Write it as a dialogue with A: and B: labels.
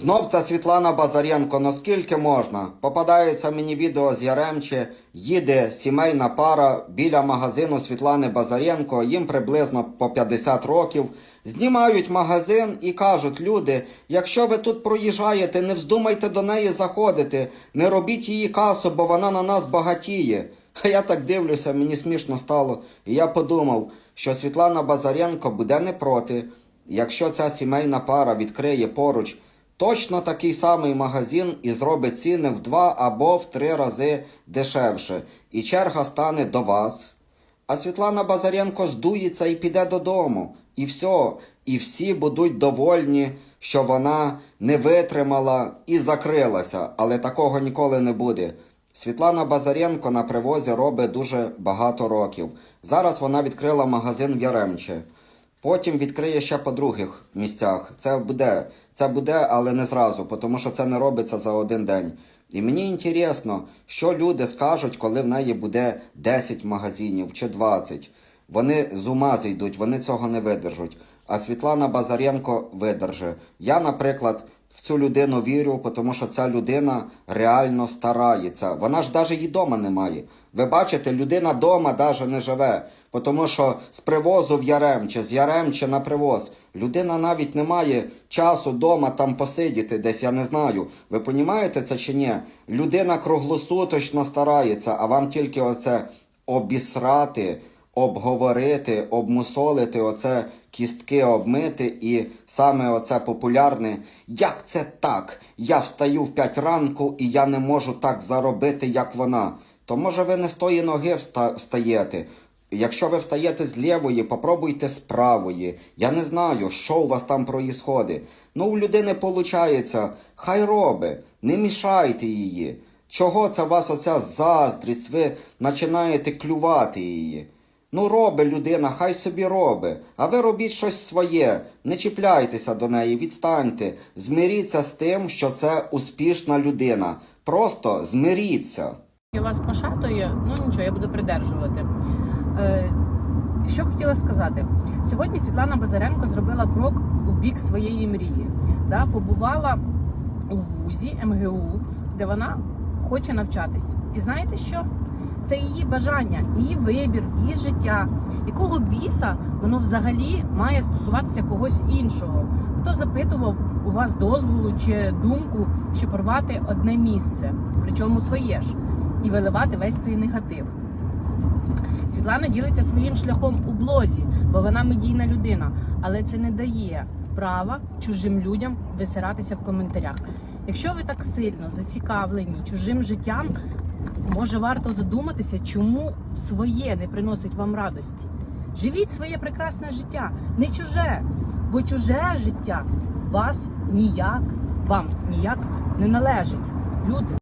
A: Знов це Світлана Базаренко, наскільки можна? Попадається мені відео з Яремче, їде сімейна пара біля магазину Світлани Базаренко, їм приблизно по 50 років. Знімають магазин і кажуть, люди, якщо ви тут проїжджаєте, не вздумайте до неї заходити, не робіть її касу, бо вона на нас багатіє. А я так дивлюся, мені смішно стало. І я подумав, що Світлана Базаренко буде не проти, якщо ця сімейна пара відкриє поруч точно такий самий магазин і зробить ціни в два або в три рази дешевше. І черга стане до вас. А Світлана Базаренко здується і піде додому. І все. І всі будуть довольні, що вона не витримала і закрилася, але такого ніколи не буде. Світлана Базаренко на привозі робить дуже багато років. Зараз вона відкрила магазин в Яремче. Потім відкриє ще по других місцях. Це буде, це буде, але не зразу, тому що це не робиться за один день. І мені інтересно, що люди скажуть, коли в неї буде 10 магазинів чи 20. Вони з ума зійдуть, вони цього не видержуть. А Світлана Базаренко видерже. Я, наприклад, в цю людину вірю, тому що ця людина реально старається. Вона ж навіть її дома немає. Ви бачите, людина дома навіть не живе, тому що з привозу в Яремче, з Яремче на привоз. Людина навіть не має часу дома там посидіти десь, я не знаю. Ви розумієте це чи ні? Людина круглосуточно старається, а вам тільки оце обісрати, обговорити, обмусолити, оце кістки обмити, і саме оце популярне. Як це так? Я встаю в 5 ранку і я не можу так заробити, як вона. То може ви не з тої ноги вста- встаєте. Якщо ви встаєте з лівої, попробуйте з правої. Я не знаю, що у вас там проїсходить. Ну, у людини виходить, хай роби, не мішайте її. Чого це вас оця заздрість, ви починаєте клювати її? Ну, роби людина, хай собі роби. А ви робіть щось своє. Не чіпляйтеся до неї, відстаньте. Змиріться з тим, що це успішна людина. Просто змиріться.
B: Вас пошатує, ну нічого, я буду придержувати. Е, що хотіла сказати? Сьогодні Світлана Базаренко зробила крок у бік своєї мрії. Да, побувала у вузі МГУ, де вона хоче навчатись. І знаєте що? Це її бажання, її вибір, її життя. Якого біса воно взагалі має стосуватися когось іншого? Хто запитував у вас дозволу чи думку, щоб порвати одне місце, причому своє ж, і виливати весь цей негатив? Світлана ділиться своїм шляхом у блозі, бо вона медійна людина, але це не дає права чужим людям висиратися в коментарях. Якщо ви так сильно зацікавлені чужим життям, може варто задуматися, чому своє не приносить вам радості. Живіть своє прекрасне життя, не чуже, бо чуже життя вас ніяк, вам ніяк не належить. Люди.